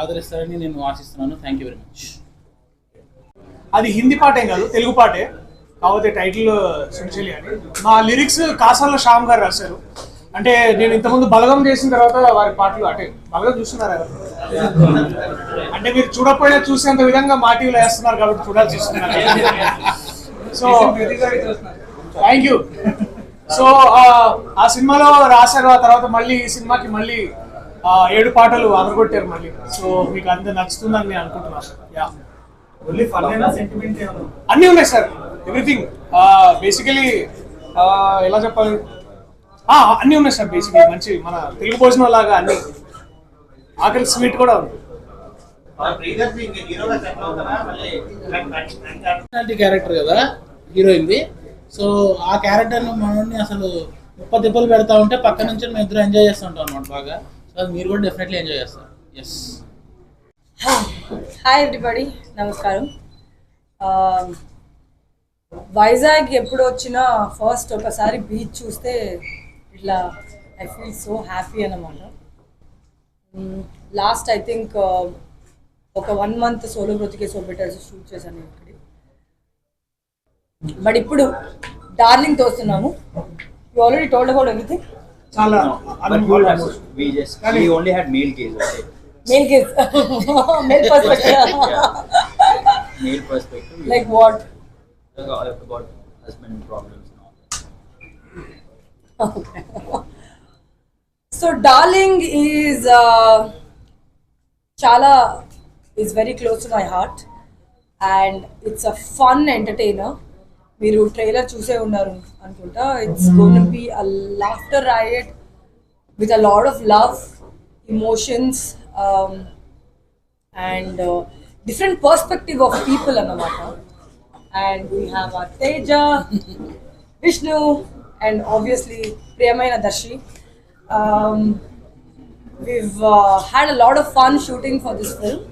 ఆదరిస్తారని నేను ఆశిస్తున్నాను. థ్యాంక్ యూ వెరీ మచ్ అది హిందీ పాటే కాదు తెలుగు పాటే. కాకపోతే టైటిల్ సుంచలి అని. మా లిరిక్స్ కాసాల శ్యామ్ గారు రాశారు. అంటే నేను ఇంతకుముందు బలగం చేసిన తర్వాత వారి పాటలు అంటే బలగం చూస్తున్నారా? అంటే మీరు చూడకపోయినా చూసేంత విధంగా మా టీవీలో వేస్తున్నారు కాబట్టి చూడాల్సి వస్తున్నారు సో థ్యాంక్ యూ సో ఆ సినిమాలో రాశారు ఆ తర్వాత మళ్ళీ ఈ సినిమాకి మళ్ళీ ఏడు పాటలు అదరగొట్టారు మళ్ళీ. సో మీకు అంత నచ్చుతుందని నేను అనుకుంటున్నాను అన్నీ ఉన్నాయి సార్ ఎవ్రీథింగ్ బేసికలీ ఎలా చెప్పాలి? ఆ, అన్నీ ఉన్నాయి సార్ బేసికలీ మంచి మన తెలుగు భోజనం లాగా అన్ని. ఆకలి స్వీట్ కూడా ఉంది. క్యారెక్టర్ కదా హీరోయిన్ది. సో ఆ క్యారెక్టర్ని మనల్ని అసలు ముప్ప తిప్పలు పెడతా ఉంటే పక్క నుంచి మేము ఇద్దరు ఎంజాయ్ చేస్తూ ఉంటాం అనమాట బాగా. సో అది మీరు కూడా డెఫినెట్లీ ఎంజాయ్ చేస్తారు. ఎస్ హాయ్ ఎవ్రీబడి నమస్కారం. వైజాగ్ ఎప్పుడు వచ్చినా ఫస్ట్ ఒకసారి బీచ్ చూస్తే ఇట్లా ఐ ఫీల్ సో హ్యాపీ అన్నమాట. లాస్ట్ ఐ థింక్ ఒక వన్ మంత్ సోలో బ్రతికే సోలు పెట్టాల్సి షూట్ చేశాను ఇక్కడ. బట్ ఇప్పుడు డార్లింగ్ తోస్తున్నాము. ఆల్రెడీ టోల్డ్ అబౌట్ ఎవ్రీథింగ్ చాలా Okay. so darling is uh, chala is very close to my heart and it's a fun entertainer మీరు ట్రైలర్ చూసే ఉన్నారు అనుకుంటా it's gonna be a laughter ride with a lot of love emotions and different perspective of people అన్నమాట and we have a Teja Vishnu and obviously ప్రియమైన Darsi we've had a lot of fun shooting for this film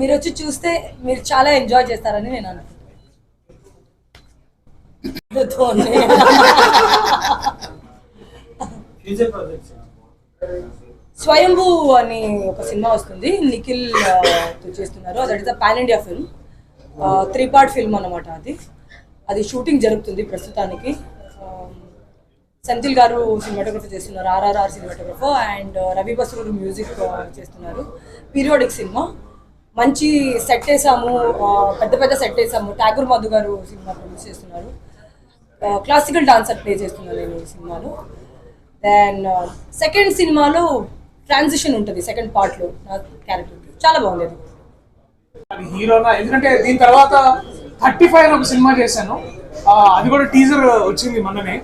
మీరు వచ్చి చూస్తే మీరు చాలా enjoy చేస్తారని నేను అనుకుంటున్నాను. స్వయంభూ అని ఒక సినిమా వస్తుంది నిఖిల్ చేస్తున్నారు. అది is pan India film three part film అన్నమాట అది. అది షూటింగ్ జరుగుతుంది ప్రస్తుతానికి. సెంథిల్ గారు సినిమాటోగ్రఫీ చేస్తున్నారు RRR cinematographer and Ravi Basrur music చేస్తున్నారు. పీరియాడిక్ సినిమా మంచి సెట్ వేసాము పెద్ద పెద్ద సెట్ వేసాము. ఠాగూర్ మధు గారు సినిమా ప్రొడ్యూస్ చేస్తున్నారు. క్లాసికల్ డాన్సర్ ప్లే చేస్తున్నాను నేను ఈ సినిమాలో. దెన్ సెకండ్ సినిమాలో ట్రాన్సిషన్ ఉంటుంది సెకండ్ పార్ట్లో నా క్యారెక్టర్ చాలా బాగుంది అది. హీరోనా ఎందుకంటే దీని తర్వాత థర్టీ ఫైవ్ ఒక సినిమా చేశాను. అది కూడా టీజర్ వచ్చింది మొన్ననే.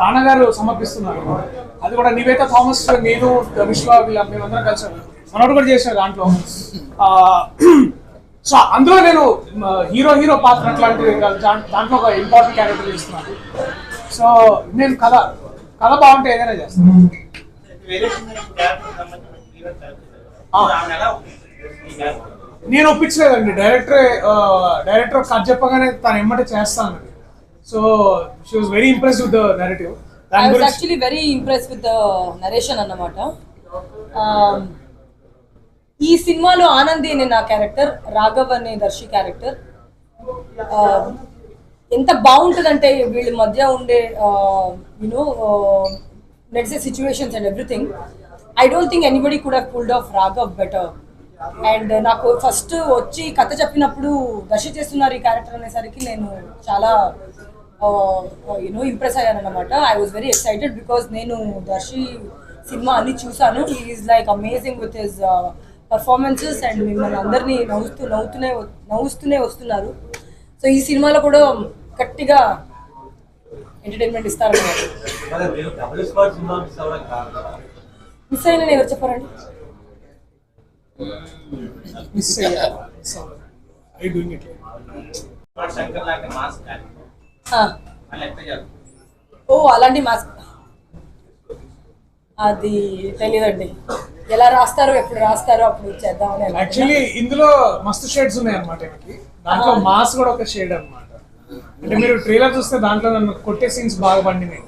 నాన్నగారు సమర్పిస్తున్నారు. అది కూడా నివేత థామస్ నేను విశ్వ వీళ్ళ మేమందరం కలిసాం. మనోడు కూడా చేశారు దాంట్లో. సో అందులో నేను హీరో హీరో పాత్ర అట్లాంటిది దాంట్లో ఒక ఇంపార్టెంట్ క్యారెక్టర్ చేస్తున్నాను. సో నేను కథ కథ బాగుంటే ఏదైనా చేస్తాను నేను ఒప్పించలేదండి. డైరెక్టర్ డైరెక్టర్ కథ చెప్పగానే తను ఎమ్మటే చేస్తాను. So she was very impress with the narrative I was actually very impress with the narration అన్నమాట. Um, ఈ సినిమాలో ఆనంది అనే నా క్యారెక్టర్ రాఘవ్ అనే దర్శి క్యారెక్టర్ ఎంత బాగుంటుందంటే వీళ్ళ మధ్య ఉండే యునో నడిచే situations and everything I don't think anybody could pulled off Raghav better and నాకు ఫస్ట్ వచ్చి కథ చెప్పినప్పుడు దర్శి చేస్తున్నారు ఈ క్యారెక్టర్ అనేసరికి నేను చాలా యూనో ఇంప్రెస్ అయ్యాను అనమాట I was very excited because నేను దర్శి సినిమా అన్ని చూసాను is like amazing with his performances and మిమ్మల్ని అందరినీ నవ్వుతూ నవ్వుతూనే నవ్వుస్తూనే వస్తున్నారు. సో ఈ సినిమాలో కూడా గట్టిగా ఎంటర్టైన్మెంట్ ఇస్తారు మిస్ అయిన ఎవరు చెప్పారండి? మిస్ ఐ ఓ అలాంటి మాస్క్ అది తెలియదండి ఎలా రాస్తారో ఎప్పుడు రాస్తారో అప్పుడు చేద్దామని అనుకున్నా. యాక్చువల్లీ ఇందులో మస్తు షేడ్స్ ఉన్నాయి అనమాట దాంట్లో మాస్ కూడా ఒక షేడ్ అన్నమాట. అంటే మీరు ట్రైలర్ చూస్తే దాంట్లో నన్ను కొట్టే సీన్స్ బాగా పండినాయి.